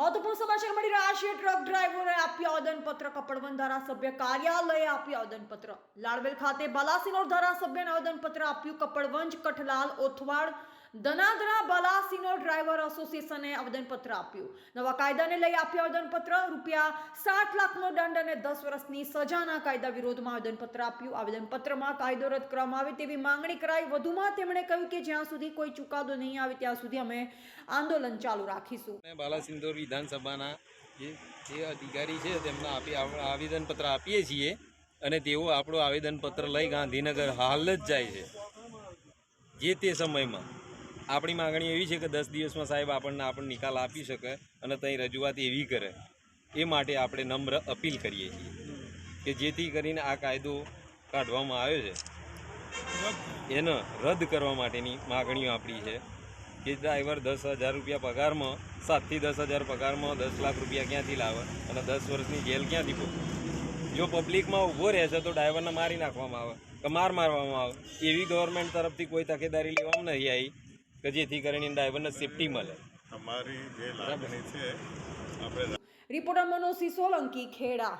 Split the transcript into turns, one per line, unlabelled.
મહત્વપૂર્ણ સમાચાર મળી રહ્યા છે. ટ્રક ડ્રાઈવરે આપ્યા આવેદનપત્ર. કપડવન ધારાસભ્ય કાર્યાલયે આપ્યું આવેદનપત્ર. લાડવેલ ખાતે બાલાસિનોર ધારાસભ્યને આવેદનપત્ર આપ્યું. કપડવંજ કઠલાલ, ઓથવાડ ધનાધરા બાલાસિનોર ડ્રાઈવર એસોસિએશને આવેદનપત્ર આપ્યું. નવા કાયદાને લઈ આપ્યું આવેદનપત્ર. રૂપિયા સાત લાખનો દંડ અને દસ વર્ષની સજાના કાયદા વિરોધમાં આવેદનપત્ર આપ્યું. આવેદનપત્રમાં કાયદો રદ કરવામાં આવે તેવી માંગણી કરાઈ. વધુમાં તેમણે કહ્યું કે જ્યાં સુધી કોઈ ચુકાદો નહીં આવે, ત્યાં સુધી અમે આંદોલન ચાલુ રાખીશું.
બાલાસિંદોર વિધાનસભાના જે જે અધિકારી છે તેમને આપી આવ- આવેદનપત્ર આપીએ છીએ અને તેઓ આપણું આવેદનપત્ર લઈ ગાંધીનગર હાલ જ જાય છે. જે તે સમયમાં. આપણી માગણી એવી છે કે દસ દિવસમાં સાહેબ આપણને આપણને નિકાલ આપી શકે અને ત્યાં રજૂઆત એવી કરે. એ માટે આપણે નમ્ર અપીલ કરીએ છીએ કે જેથી કરીને આ કાયદો કાઢવામાં આવ્યો છે. એને રદ કરવા માટેની માગણીઓ આપણી છે. કે ડ્રાઈવર દસ હજાર રૂપિયા પગારમાં સાતથી દસ હજાર પગારમાં દસ લાખ રૂપિયા ક્યાંથી લાવે અને દસ વર્ષની જેલ ક્યાંથી પહોંચે જો પબ્લિકમાં ઊભો રહેશે તો ડ્રાઈવરને મારી નાખવામાં આવે કે માર મારવામાં આવે. એવી ગવર્મેન્ટ તરફથી કોઈ તકેદારી લેવામાં નહીં આવી કે જેથી કરીને ડ્રાઈવરને સેફટી મળે.
અમારી જે લાગણી છે આપણે
રિપોર્ટર મનોજ સોલંકી ખેડા.